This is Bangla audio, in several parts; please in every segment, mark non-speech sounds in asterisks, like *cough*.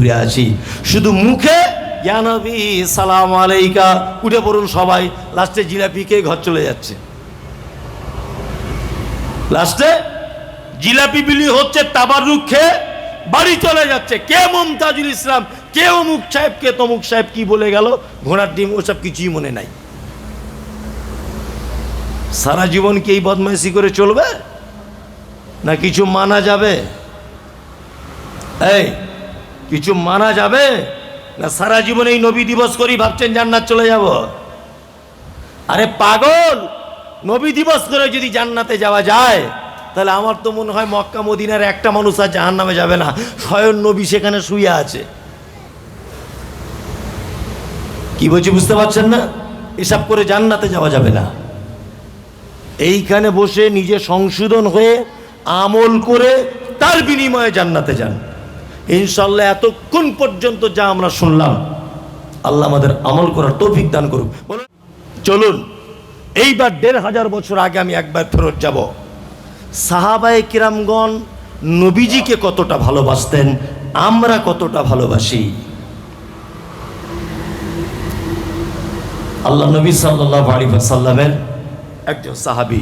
ঘুরে আছি। শুধু মুখে? ইয়ানবি সালাম আলাইকা। উঠে পড়ুন সবাই। লাস্টে জিলাপি খেয়ে ঘর চলে যাচ্ছে। লাস্টে জিলাপি বিলি হচ্ছে তাবারুক খেয়ে বাড়ি চলে যাচ্ছে। কে মমতাজুল ইসলাম? কে অমুক সাহেব? কে তমুক সাহেব? কি বলে গেল? ঘোড়ার ডিম, ওসব কিছুই মনে নাই। সারা জীবন কি এই বদমাইশি করে চলবে? না কিছু মানা যাবে? এই কিছু মানা যাবে? না, সারা জীবন এই নবী দিবস করি ভাবছেন জান্নাত চলে যাব? আরে পাগল! নবী দিবস করে যদি জান্নাতে যাওয়া যায়, তাহলে আমার তো মনে হয় মক্কা, মদিনার একটা মানুষ আর জাহান নামে যাবে না। স্বয়ং নবী সেখানে শুয়ে আছে। কি বলছি বুঝতে পারছেন না? এসব করে জান্নাতে যাওয়া যাবে না। এইখানে বসে নিজে সংশোধন হয়ে আমল করে তার বিনিময়ে জান্নাতে যান। ইনশাল্লাহ এতক্ষণ পর্যন্ত যা আমরা শুনলাম, আল্লাহ আমাদের আমল করার তৌফিক দান করুক। চলুন, এইবার দেড় হাজার বছর আগে আমি একবার ফেরত যাব। সাহাবায় কিরামগণ নবীজিকে কতটা ভালোবাসতেন, আমরা কতটা ভালোবাসি? আল্লাহ নবী সাল্লাহ আলী সাল্লামের একজন সাহাবি।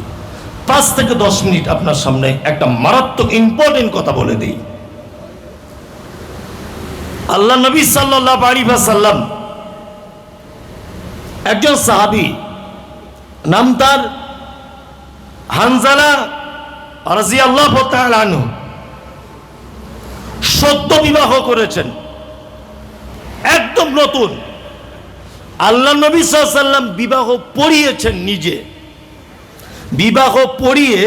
পাঁচ থেকে দশ মিনিট আপনার সামনে একটা মারাত্মক ইম্পর্টেন্ট কথা বলে দিই। আল্লাহ নবী সাল্লাহ সাল্লাম একজন সাহাবি, নাম তার হানজালা রাজি আল্লাহ আনহু, সদ্য বিবাহ করেছেন। একদম নতুন। আল্লাহ নবী সাল্লাম বিবাহ পড়িয়েছেন নিজে। বিবাহ পড়িয়ে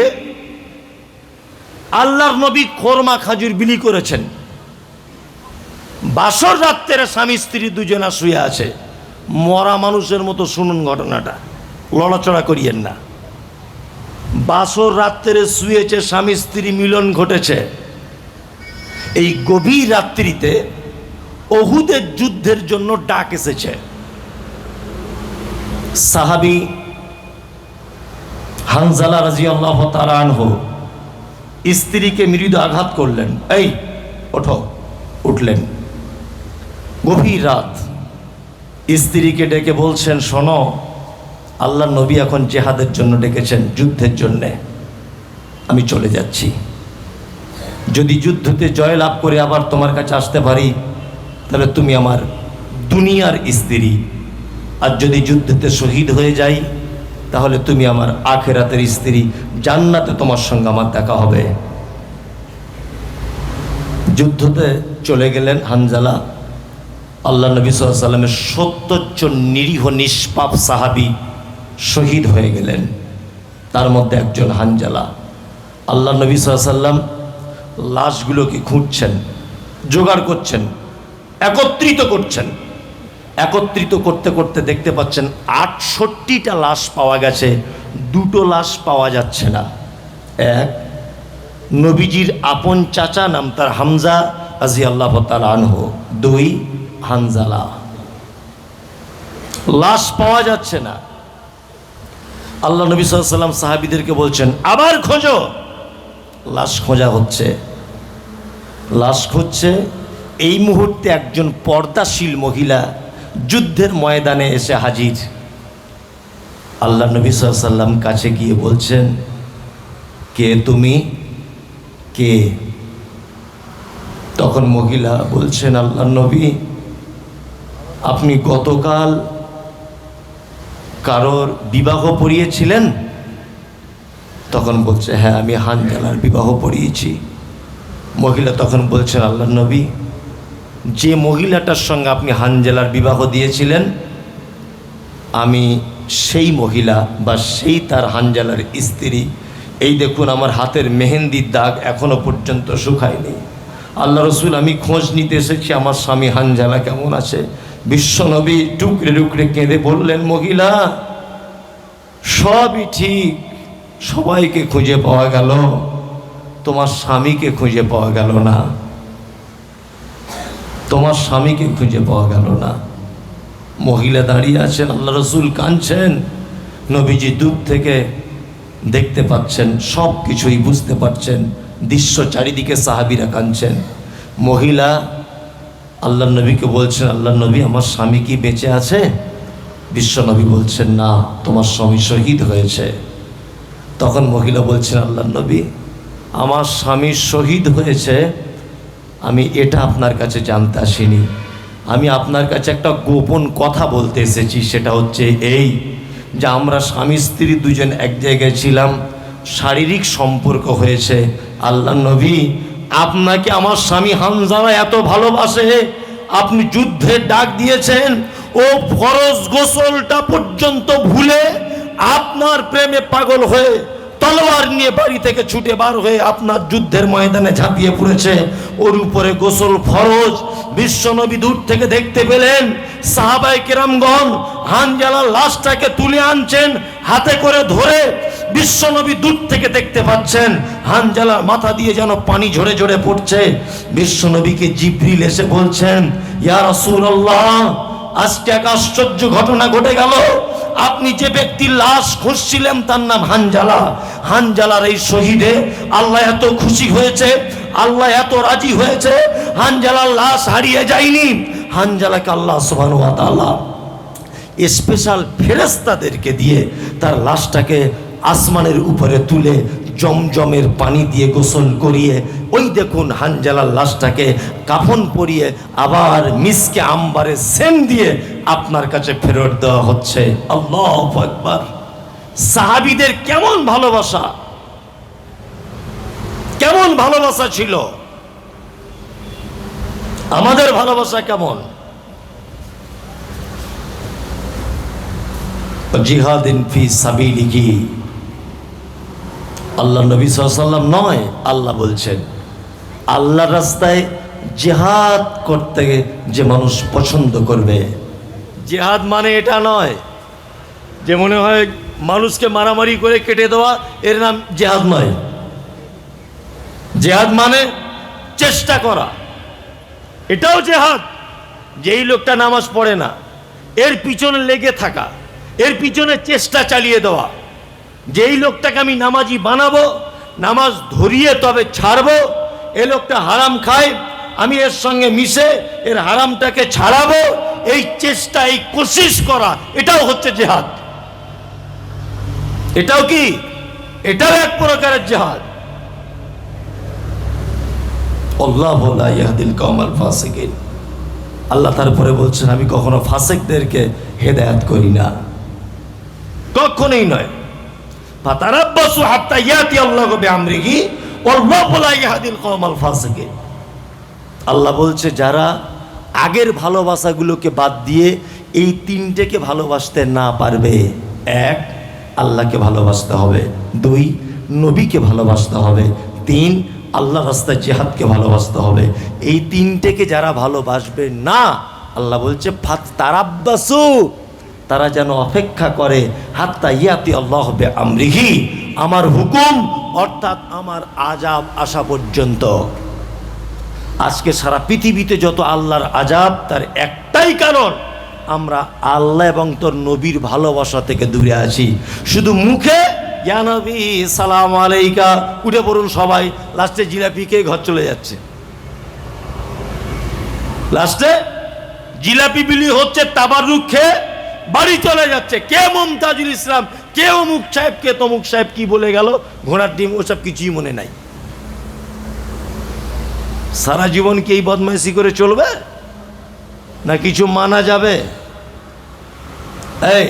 আল্লাহর নবী খোরমা খাজুর বিলি করেছেন। বাসর রাত্রে স্বামী, স্ত্রী দুজনা শুয়ে আছে। মরা মানুষের মতো শুনুন ঘটনাটা। লড়াচড়া করিয়েন না। বাসর রাত্রে শুয়েছে স্বামী, স্ত্রী মিলন ঘটেছে। এই গভীর রাত্রিতে অহুদের যুদ্ধের জন্য ডাক এসেছে। সাহাবি হানজালা রাজি আল্লাহ আনহু স্ত্রীকে মৃদু আঘাত করলেন। এই, ওঠো, উঠলেন। গভীর রাত। স্ত্রীকে ডেকে বলছেন, শোনো আল্লাহ নবী এখন জেহাদের জন্য ডেকেছেন, যুদ্ধের জন্যে। আমি চলে যাচ্ছি। যদি যুদ্ধতে জয় লাভ করে আবার তোমার কাছে আসতে পারি, তাহলে তুমি আমার দুনিয়ার স্ত্রী। আর যদি যুদ্ধতে শহীদ হয়ে যাই, তাহলে তুমি আমার আখেরাতের স্ত্রী। জান্নাতে তোমার সঙ্গে আমার দেখা হবে। যুদ্ধতে চলে গেলেন হানজালা। আল্লাহ নবী সাল্লামের সত্তর জন নিরীহ, নিষ্পাপ সাহাবি শহীদ হয়ে গেলেন। তার মধ্যে একজন হানজালা। আল্লাহ নবী সাল্লাম লাশগুলোকে খুঁজছেন জোগাড় করছেন, একত্রিত করছেন। একত্রিত করতে করতে দেখতে পাচ্ছেন আটষট্টিটা লাশ পাওয়া গেছে, দুটো লাশ পাওয়া যাচ্ছে না। এক, নবীজির আপন চাচা নাম তার হামজা আজি আল্লাহ আনহ। দুই হানজালা লাশ পাওয়া যাচ্ছে না। আল্লাহ নবী সাল্লাম সাহাবিদেরকে বলছেন, আবার খোঁজো। লাশ খোঁজা হচ্ছে। লাশ খুঁজছে। এই মুহূর্তে একজন পর্দাশীল মহিলা যুদ্ধের ময়দানে এসে হাজির। আল্লাহ নবী সাল্লাম কাছে গিয়ে বলছেন, কে তুমি? কে? তখন মহিলা বলছেন, আল্লাহ নবী আপনি গতকাল কারোর বিবাহ পড়িয়েছিলেন? তখন বলছে হ্যাঁ আমি হানজালার বিবাহ পড়িয়েছি। মহিলা তখন বলছেন, আল্লাহ নবী, যে মহিলাটার সঙ্গে আপনি হানজেলার বিবাহ দিয়েছিলেন, আমি সেই মহিলা বা সেই তার হানজালার স্ত্রী। এই দেখুন, আমার হাতের মেহেন্দির দাগ এখনও পর্যন্ত শুকায়নি। আল্লাহ রসুল, আমি খোঁজ নিতে এসেছি, আমার স্বামী হানজালা কেমন আছে? বিশ্বনবী টুকরে টুকরে কেঁদে বললেন, মহিলা, সবই ঠিক। সবাইকে খুঁজে পাওয়া গেল। তোমার স্বামীকে খুঁজে পাওয়া গেল না। তোমার স্বামীকে খুঁজে পাওয়া গেল না। মহিলা দাঁড়িয়ে আছেন, আল্লাহ রসুল কাঁদছেন। নবীজি দূর থেকে দেখতে পাচ্ছেন সব কিছুই বুঝতে পারছেন। দৃশ্য চারিদিকে সাহাবিরা কাঁদছেন। মহিলা আল্লাহ নবীকে বলছেন, আল্লাহ নবী, আমার স্বামী কি বেঁচে আছে? বিশ্বনবী বলছেন, না, তোমার স্বামী শহীদ হয়েছে। তখন মহিলা বলছেন, আল্লাহ নবী, আমার স্বামী শহীদ হয়েছে, আমি এটা আপনার কাছে জানতে আসিনি। আমি আপনার কাছে একটা গোপন কথা বলতে এসেছি, সেটা হচ্ছে এই যে আমরা স্বামী স্ত্রী দুজন এক জায়গায় ছিলাম, শারীরিক সম্পর্ক হয়েছে। আল্লাহ নবী আপনাকে আমার স্বামী হামজারা এত ভালোবাসে, আপনি যুদ্ধের ডাক দিয়েছেন, ও ফরজ গোসলটা পর্যন্ত ভুলে আপনার প্রেমে পাগল হয়ে তলোয়ার নিয়ে বাড়ি থেকে ছুটে বার হয়ে আপনার যুদ্ধের ময়দানে ঝাঁপিয়ে পড়েছে। ওর উপরে গোসল ফরজ। বিশ্বনবী দূর থেকে দেখতে পেলেন সাহাবাই কেরামগণ হানজালার লাশটাকে তুলে আনছেন, হাতে করে ধরে বিশ্বনবী দূর থেকে দেখতে পাচ্ছেন, হানজালার মাথা দিয়ে যেন পানি ঝরে ঝরে পড়ছে। বিশ্বনবীকে জিব্রিল এসে বলছেন, ইয়া রাসূলুল্লাহ, আজকে এক আশ্চর্য ঘটনা ঘটে গেল। আপনি যে ব্যক্তির লাশ খুঁজছিলেন তার নাম হানজালা। হানজালার এই শহীদে আল্লাহ এত খুশি হয়েছে, আল্লাহ এত রাজি হয়েছে, হানজালার লাশ হারিয়ে যায়নি। হানজালাকে আল্লাহ তাআলা স্পেশাল ফেরেস্তাদেরকে দিয়ে তার লাশটাকে আসমানের উপরে তুলে জমজমের পানি দিয়ে গোসল করিয়ে, ওই দেখুন হানজালার লাশটাকে কাফন পরিয়ে আবার মিসকে আম্বারে সেন দিয়ে আপনার কাছে ফেরত দেওয়া হচ্ছে। আল্লাহ একবার সাহাবিদের কেমন ভালোবাসা? কেমন ভালোবাসা ছিল? আমাদের ভালোবাসা কেমন? জিহাদিন ফি সাবিলিহি। আল্লাহ নবী সাল্লাম নয়, আল্লাহ বলছেন আল্লাহ রাস্তায় জেহাদ করতে যে মানুষ পছন্দ করবে। জেহাদ মানে এটা নয় যে মনে হয় মানুষকে মারামারি করে কেটে দেওয়া, এর নাম জেহাদ নয়। জেহাদ মানে চেষ্টা করা। এটাও জেহাদ যেই লোকটা নামাজ পড়ে না, এর পিছনে লেগে থাকা, এর পিছনে চেষ্টা চালিয়ে দেওয়া। যেই লোকটাকে আমি নামাজি বানাবো, নামাজ ধরিয়ে তবে ছাড়বো, এ লোকটা হারাম খায়, আমি এর সঙ্গে মিশে এর হারামটাকে ছাড়াবো, এই চেষ্টা, এই কোশিশ করা, এটাও হচ্ছে জেহাদ। এটাও কি? এটাও এক প্রকারের জেহাদ। আল্লাহ তারপরে বলছেন, আমি কখনো ফাসেকদেরকে হেদায়াত করি না। কখনোই নয়। ফাতারাব্বাসু হাত্তা ইয়াতি আল্লাহু বিআমরিহি, ওয়াল্লাহু লা ইয়াহদিল আল্লাহ বলছে, যারা আগের ভালোবাসাগুলোকে বাদ দিয়ে এই তিনটেকে ভালোবাসতে না পারবে, এক, আল্লাহকে ভালোবাসতে হবে, দুই, নবীকে ভালোবাসতে হবে, তিন আল্লাহ রাস্তায় জেহাদকে ভালোবাসতে হবে। এই তিনটেকে যারা ভালোবাসবে না, আল্লাহ বলছে ফাত তারাব্বাসু তারা যেন অপেক্ষা করে, হাত্তা ইয়াতি আল্লাহ হবে আমরিহি আমার হুকুম, অর্থাৎ আমার আজাব আসা পর্যন্ত। আজকে সারা পৃথিবীতে যত আল্লাহর আজাব, তার একটাই কারণ, আমরা আল্লাহ এবং তোর নবীর ভালোবাসা থেকে দূরে আছি। শুধু মুখে, ইয়া নবী, সালাম আলাইকা উঠে পড়ুন সবাই, লাস্টে জিলাপি খেয়ে ঘর চলে যাচ্ছে। লাস্টে জিলাপি বিলি হচ্ছে তাবার খেয়ে বাড়ি চলে যাচ্ছে। কে মমতাজুল ইসলাম, কে অমুক সাহেব, কে তমুক সাহেব, কি বলে গেল? ঘোড়ার ডিম, ওসব কিছুই মনে নাই। সারা জীবন কি এই বদমাইশি করে চলবে? না কিছু মানা যাবে? এই,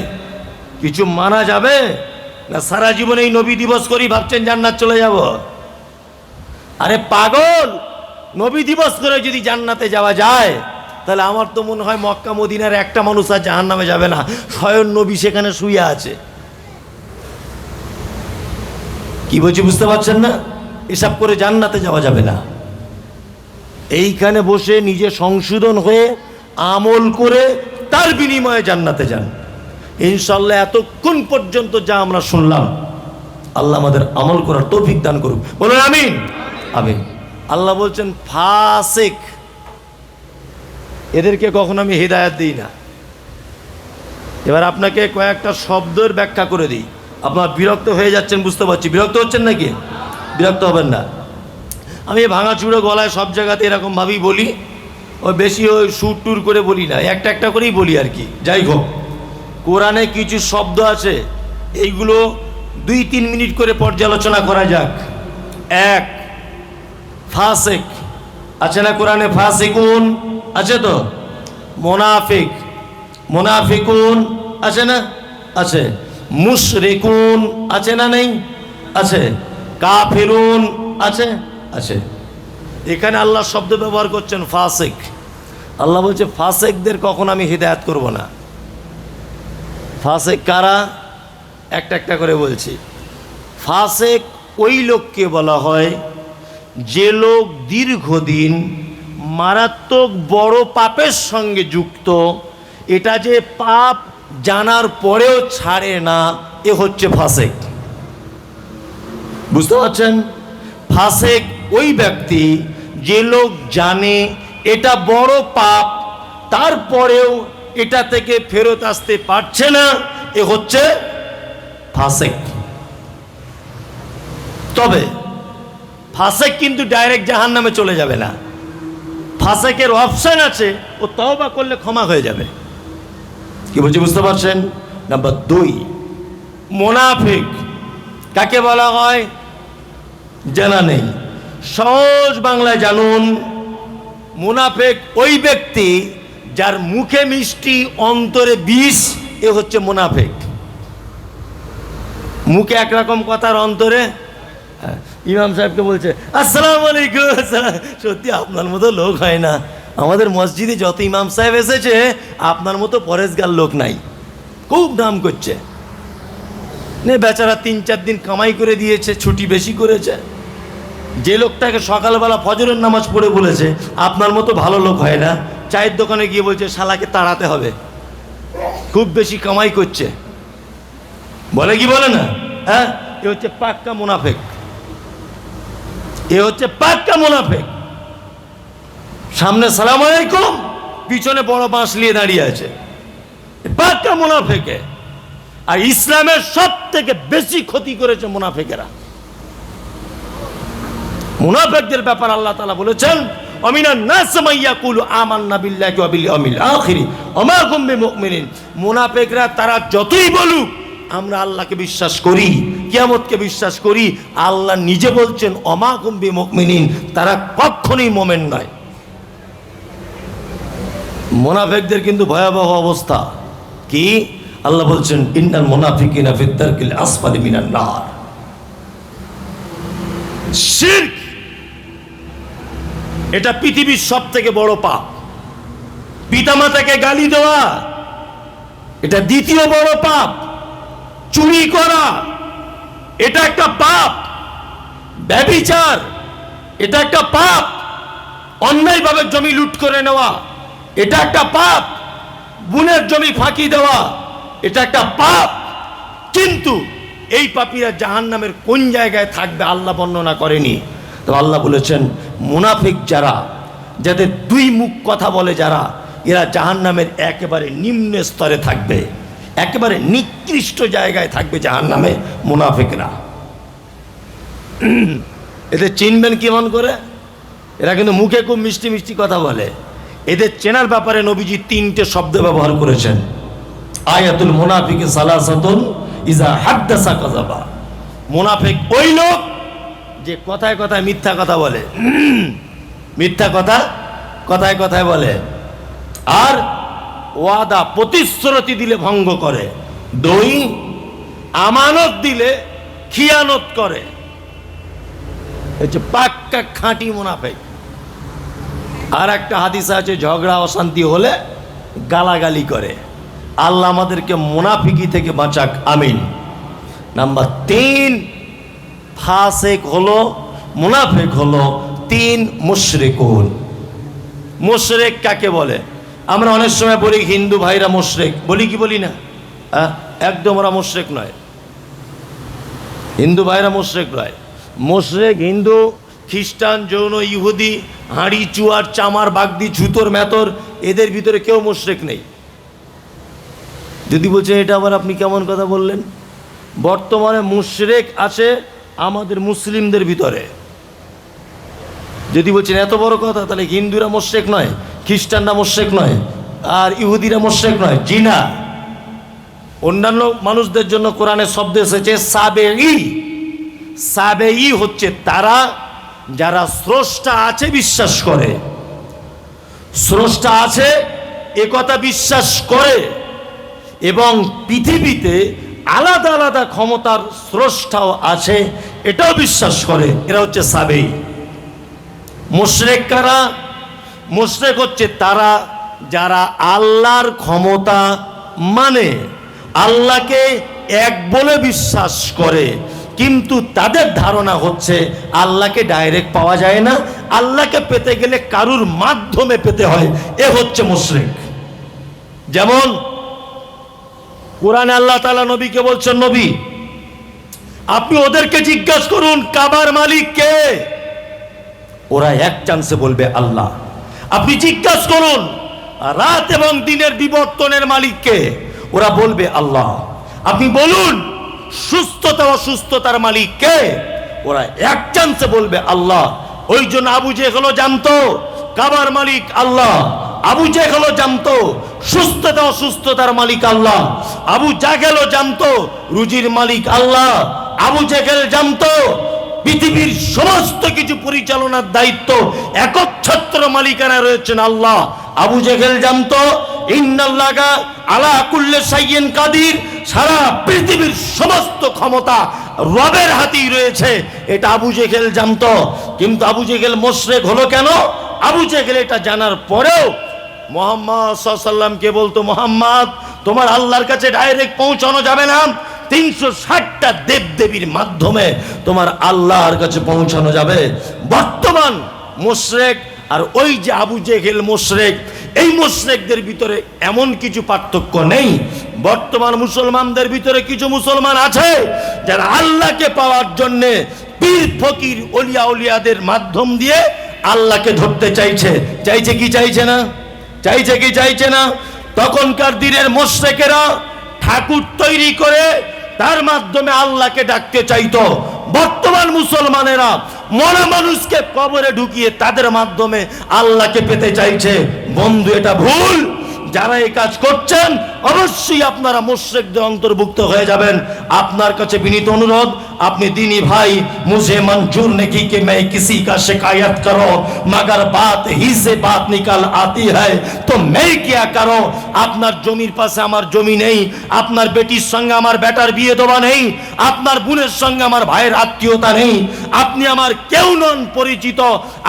কিছু মানা যাবে? না সারা জীবন এই নবী দিবস করি ভাবছেন জান্নাত চলে যাব? আরে পাগল! নবী দিবস করে যদি জান্নাতে যাওয়া যায় তাহলে আমার তো মনে হয় মক্কা, মদিনার একটা মানুষ আর জাহান নামে যাবে না। স্বয়ং নবী সেখানে শুয়ে আছে। কি বলছি বুঝতে পারছেন না? এসব করে জান্নাতে যাওয়া যাবে না। এইখানে বসে নিজে সংশোধন হয়ে আমল করে তার বিনিময়ে জান্নাতে যান। ইনশাল্লাহ এতক্ষণ পর্যন্ত যা আমরা শুনলাম, আল্লাহ আমাদের আমল করার তৌফিক দান করুক। বলুন আমিন। আমিন। আল্লাহ বলছেন, ফাসেক। এদেরকে কখনো আমি হৃদায়ত দিই না। এবার আপনাকে কয়েকটা শব্দের ব্যাখ্যা করে দিই। আপনার বিরক্ত হয়ে যাচ্ছেন, বুঝতে পারছি। বিরক্ত হচ্ছেন নাকি? বিরক্ত হবেন না। আমি ভাঙাচুড়ো গলায় সব জায়গাতে এরকমভাবেই বলি। ও বেশি ওই সুর টুর করে বলি না। একটা একটা করেই বলি আর কি। যাই হোক, কোরআনে কিছু শব্দ আছে। এইগুলো দুই তিন মিনিট করে পর্যালোচনা করা যাক। এক, ফাসেক। আছে না কোরআনে ফাসিকুন? আছে তো? মোনাফিক। মোনাফিকুন আছে না? আছে। মুশরিকুন আছে না নেই? আছে। কাফিরুন আছে? আছে। এখানে আল্লাহ শব্দ ব্যবহার করছেন ফাসেক। আল্লাহ বলছে, ফাসেকদের কখন আমি হৃদায়ত করব না? ফাসেক কারা? একটা একটা করে বলছি। ফাসেক ওই লোককে বলা হয় যে লোক দীর্ঘদিন মারাত্মক বড় পাপের সঙ্গে যুক্ত। এটা যে পাপ জানার পরেও ছাড়ে না, এ হচ্ছে ফাসেক। বুঝতে পারছেন? ফাসেক ওই ব্যক্তি যে লোক জানে এটা বড় পাপ, তারপরেও এটা থেকে ফেরত আসতে পারছে না, এ হচ্ছে ফাসেক। তবে ফাসেক কিন্তু ডাইরেক্ট জাহান নামে চলে যাবে না। ফাসেকের অপশন আছে ও তওবা করলে ক্ষমা হয়ে যাবে। কি বলছি বুঝতে পারছেন? নাম্বার দুই মোনাফিক। কাকে বলা হয়? জানা নেই। সহজ বাংলায় জানুন মোনাফেক ওই ব্যক্তি যার মুখে মিষ্টি অন্তরে বিষ এ হচ্ছে মুনাফেক। মুখে একরকম কথার অন্তরে হ্যাঁ, ইমাম সাহেবকে বলছে, আসসালাম আলাইকুম। সত্যি আপনার মতো লোক হয় না। আমাদের মসজিদে যত ইমাম সাহেব এসেছে, আপনার মতো পরেশগার লোক নাই। খুব নাম করছে। নে বেচারা তিন চার দিন কামাই করে দিয়েছে, ছুটি বেশি করেছে। যে লোকটাকে সকালবেলা ফজরের নামাজ পড়ে বলেছে, আপনার মতো ভালো লোক হয় না। চায়ের দোকানে গিয়ে বলছে, শালাকে তাড়াতে হবে। খুব বেশি কামাই করছে। বলে কি বলে না? হ্যাঁ? এ হচ্ছে পাক্কা মুনাফেক। এ হচ্ছে পাক্কা মুনাফেক। সামনে সালাম আলাইকুম, পিছনে বড় বাঁশ নিয়ে দাঁড়িয়ে আছে। পাক্কা মুনাফেকে। আর ইসলামের সব থেকে বেশি ক্ষতি করেছে মুনাফেকেরা। মুনাফেকদের ব্যাপার আল্লাহ তালা বলেছেন মুনাফিকরা তারা যতই বলুক, আমরা আল্লাহকে বিশ্বাস করি। কিয়ামতকে বিশ্বাস করি, আল্লাহ নিজে বলছেন অমা হুম বিমুমিনিন তারা কখনোই মোমেন নয়। মোনাফেকদের কিন্তু ভয়াবহ অবস্থা। কি? আল্লাহ বলছেন, ইন্নাল মুনাফিকিনা ফিদ দারকিল আসফালি মিনান নার শিরক! এটা পৃথিবীর সব থেকে বড় পাপ। পিতামাতাকে গালি দেওয়া, এটা দ্বিতীয় বড় পাপ। চুরি করা এটা একটা পাপ। ব্যবিচার এটা একটা পাপ। অন্যায়ভাবে জমি লুট করে নেওয়া। এটা একটা পাপ। বুনের জমি ফাঁকি দেওয়া। এটা একটা পাপ। কিন্তু এই পাপীরা জাহান নামের কোন জায়গায় থাকবে আল্লাহ বর্ণনা করেনি। তো আল্লাহ বলেছেন, মুনাফিক যারা, যাদের দুই মুখ কথা বলে যারা, এরা জাহান নামের একেবারে নিম্ন স্তরে থাকবে। একেবারে নিকৃষ্ট জায়গায় থাকবে জাহান নামে মুনাফিকরা। এদের চিনবেন কেমন করে? এরা কিন্তু মুখে খুব মিষ্টি মিষ্টি কথা বলে। এদের চেনার ব্যাপারে নবীজি তিনটে শব্দ ব্যবহার করেছেন। আয়াতুল মুনাফিকে সালাসাতুন ইজা হাদ্দাসা কাযাবা। মুনাফিক ওই লোক যে কথায় কথায় মিথ্যা কথা বলে। মিথ্যা কথা কথায় কথায় বলে। আর ওয়াদা প্রতিশ্রুতি দিলে ভঙ্গ করে, দুই আমানত দিলে খিয়ানত করে। হচ্ছে পাক্কা খাঁটি মুনাফেক আর একটা হাদিস আছে, ঝগড়া অশান্তি হলে গালাগালি করে। আল্লাহ আমাদেরকে মুনাফিকি থেকে বাঁচাক, আমিন। নাম্বার তিন, ফাসেক হলো, মুনাফেক হলো, তিন মুশরিকুন। মুশরেক কাকে বলে? আমরা অনেক সময় বলি হিন্দু ভাইরা মুশরেক। বলি কি বলি না? হ্যাঁ? একদম ওরা মুশরেক নয়। হিন্দু ভাইরা মুশরেক নয়। মুশরেক, হিন্দু, খ্রিস্টান, যৌন, ইহুদি, হাঁড়ি, চুয়ার, চামার, বাগদি, জুতোর মেতর এদের ভিতরে কেউ মুশরেক নেই। যদি বলছেন, এটা আবার আপনি কেমন কথা বললেন? বর্তমানে মুশরেক আছে আমাদের মুসলিমদের ভিতরে। যদি বলছেন, এত বড় কথা, তাহলে হিন্দুরা মোশেক নয়। খ্রিস্টানরা মোশেক নয়, আর ইহুদিরা মোশেক নয় জি না অন্যান্য মানুষদের জন্য কোরআনে শব্দ এসেছে সাবে ই সাবে ই হচ্ছে তারা যারা স্রষ্টা আছে বিশ্বাস করে। স্রষ্টা আছে, এ কথা বিশ্বাস করে, এবং পৃথিবীতে আলাদা আলাদা ক্ষমতার স্রষ্টাও আছে, এটাও বিশ্বাস করে, এরা হচ্ছে সাবেই মুশরেক কারা? মুশরেক হচ্ছে তারা যারা আল্লাহর ক্ষমতা মানে আল্লাহকে এক বলে বিশ্বাস করে, কিন্তু তাদের ধারণা হচ্ছে আল্লাহকে ডাইরেক্ট পাওয়া যায় না, আল্লাহকে পেতে গেলে কারুর মাধ্যমে পেতে হয়, এ হচ্ছে মুশরেক। যেমন, কোরআনে আল্লাহ তালা নবীকে বলছেন, নবী, আপনি ওদেরকে জিজ্ঞাসা করুন, কাবার মালিক কে? ওরা এক চান্সে বলবে, আল্লাহ। আপনি জিজ্ঞাসা করুন, রাত এবং দিনের বিবর্তনের মালিককে। ওরা বলবে, আল্লাহ, আপনি বলুন, সুস্থতা অসুস্থতার মালিক কে ওরা এক চান্সে বলবে, আল্লাহ, ওই জন্য আবু জেহেলও জানতো, কাবার মালিক আল্লাহ, আবু জেহেলও জানতো, সুস্থতা অসুস্থতার মালিক আল্লাহ, আবু জাগেলও জানতো, রুজির মালিক আল্লাহ, আবু জেহেল জানতো পৃথিবীর সমস্ত কিছু পরিচালনার দায়িত্ব একচ্ছত্র মালিকানা রয়েছেন আল্লাহ। আবু জেহেল জানতো ইন্নাল্লাগা আলা কুল্লে সাইয়েন কাদির সারা পৃথিবীর সমস্ত ক্ষমতা রবের হাতেই রয়েছে। এটা আবু জেহেল জানতো। কিন্তু আবু জেহেল মোশরেক হলো কেন? আবু জেহেল এটা জানার পরেও মোহাম্মদ সাল্লামকে বলতো, মোহাম্মদ, তোমার আল্লাহর কাছে ডাইরেক্ট পৌঁছানো যাবে না। তিনশো ষাটটা দেব দেবীর মাধ্যমে তোমার আল্লাহর কাছে পৌঁছানো যাবে। বর্তমান মোশরেক আর ওই যে আবু জেহেল মোশরেক, এই মোশরেকদের ভিতরে এমন কিছু পার্থক্য নেই। বর্তমান মুসলমানদের ভিতরে কিছু মুসলমান আছে, যারা আল্লাহকে পাওয়ার জন্যে পীর ফকির অলিয়া উলিয়াদের মাধ্যম দিয়ে আল্লাহকে ধরতে চাইছে। চাইছে কি চাইছে না? চাইছে কি চাইছে না? তখনকার দিনের মোশরেকেরা ঠাকুর তৈরি করে তার মাধ্যমে আল্লাহকে ডাকতে চাইত। বর্তমান মুসলমানেরা মনে মানুষকে কবরে ঢুকিয়ে তাদের মাধ্যমে আল্লাহকে পেতে চাইছে। বন্ধু, এটা ভুল। যারা এই কাজ করছেন, অবশ্যই আপনারা মুশ্রেকদের অন্তর্ভুক্ত হয়ে যাবেন। আপনার কাছে বিনীত অনুরোধ, আপনি দিনী ভাই, মুঝে মঞ্জুর নেকি কে মে কিসি কা শিকায়ত করো मगर বাত হি সে বাত निकल আতি হ্যায়। তো মে কিয়া করো? আপনার জমির পাশে আমার জমি নেই, আপনার বেটির সঙ্গে আমার বেটার বিয়ে দেওয়া নেই, আপনার বোনের সঙ্গে আমার ভাইয়ের আত্মীয়তা নেই, আপনি আমার কেউ নন পরিচিত,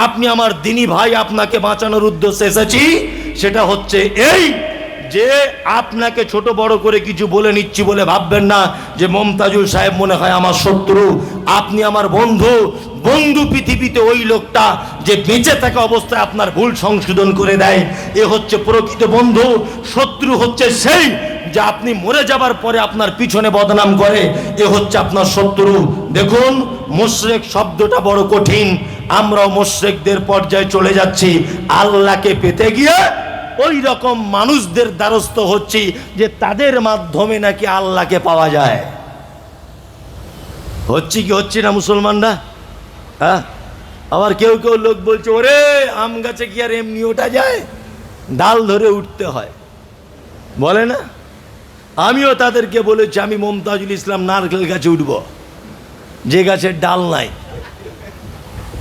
আপনি আমার দিনী ভাই, আপনাকে বাঁচানোর উদ্দেশ্যে এসেছি। সেটা হচ্ছে এই যে আপনাকে ছোট বড় করে কিছু বলে নিচ্ছি বলে ভাববেন না যে মমতাজুল সাহেব মনে হয় আমার শত্রু। আপনি আমার বন্ধু। বন্ধু পৃথিবীতে ওই লোকটা যে বেঁচে থাকা অবস্থায় আপনার ভুল সংশোধন করে দেয়। এ হচ্ছে প্রকৃত বন্ধু। শত্রু হচ্ছে সেই যে আপনি মরে যাবার পরে আপনার পিছনে বদনাম করে। এ হচ্ছে আপনার শত্রু। দেখুন, মুশরেক শব্দটা বড় কঠিন। আমরাও মুশরেকদের পর্যায়ে চলে যাচ্ছি। আল্লাহকে পেতে গিয়ে ওই রকম মানুষদের দ্বারস্থ হচ্ছি যে তাদের মাধ্যমে নাকি আল্লাহকে পাওয়া যায়। হচ্ছে কি হচ্ছে না মুসলমানরা? হ্যাঁ? আবার কেউ কেউ লোক বলছে, ওরে, আম গাছে কি আর এমনি ওঠা যায়? ডাল ধরে উঠতে হয়। বলে না? আমিও তাদেরকে বলেছি, আমি মমতাজুল ইসলাম নারকেল গাছে উঠব। যে গাছের ডাল নাই,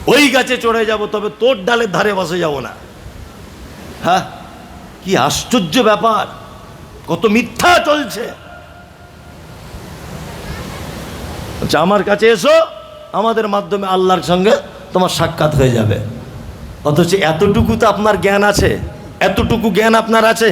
ওই গাছে চড়ে যাব, তবে তোর ডালের ধারে বসে যাব না। হ্যাঁ? কি আশ্চর্য ব্যাপার, কত মিথ্যা চলছে। আচ্ছা আমার কাছে এসো, আমাদের মাধ্যমে আল্লাহর সঙ্গে তোমার সাক্ষাৎ হয়ে যাবে। অথচ এতটুকু তো আপনার জ্ঞান আছে, এতটুকু জ্ঞান আপনার আছে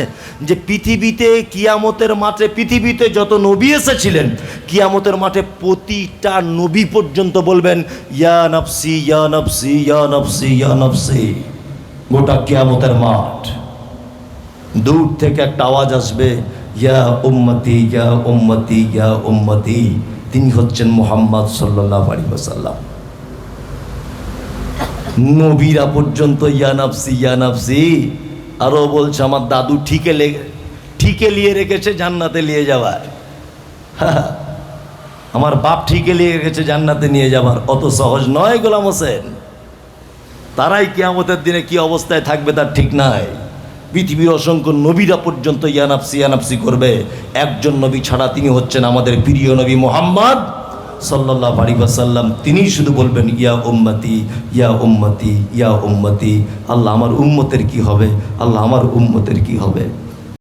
যে পৃথিবীতে, কিয়ামতের মাঠে, পৃথিবীতে যত নবী এসেছিলেন, কিয়ামতের মাঠে প্রতিটা নবী পর্যন্ত বলবেন, ইয়া নফসি ইয়া নফসি ইয়া নফসি ইয়া নফসি, গোটা কিয়ামতের মাঠ। দূর থেকে একটা আওয়াজ আসবে, ইয়া উম্মতি ইয়া উম্মতি ইয়া উম্মতি। তিনি হচ্ছেন মোহাম্মদ সাল্লাহ আলী সাল্লাম নবীরা পর্যন্ত, ইয়া নাফসি ইয়া নাফসি। আরও বলছে, আমার দাদু ঠিকে লেগে ঠিকে নিয়ে রেখেছে জান্নাতে নিয়ে যাওয়ার। *laughs* আমার বাপ ঠিকে নিয়ে রেখেছে জান্নাতে নিয়ে যাবার অত সহজ নয় গোলাম হোসেন। তারাই কেয়ামতের দিনে কি অবস্থায় থাকবে তার ঠিক নাই। পৃথিবীর অসংখ্য নবীরা পর্যন্ত ইয়ানাপসি ইয়ানাপসি করবে। একজন নবী ছাড়া তিনি হচ্ছেন আমাদের প্রিয় নবী মোহাম্মদ সাল্লাহ আলী বাসাল্লাম তিনি শুধু বলবেন, ইয়া উম্মতি ইয়া উম্মতি ইয়া উম্মতি, আল্লাহ আমার উম্মতের কি হবে? আল্লাহ আমার উম্মতের কি হবে?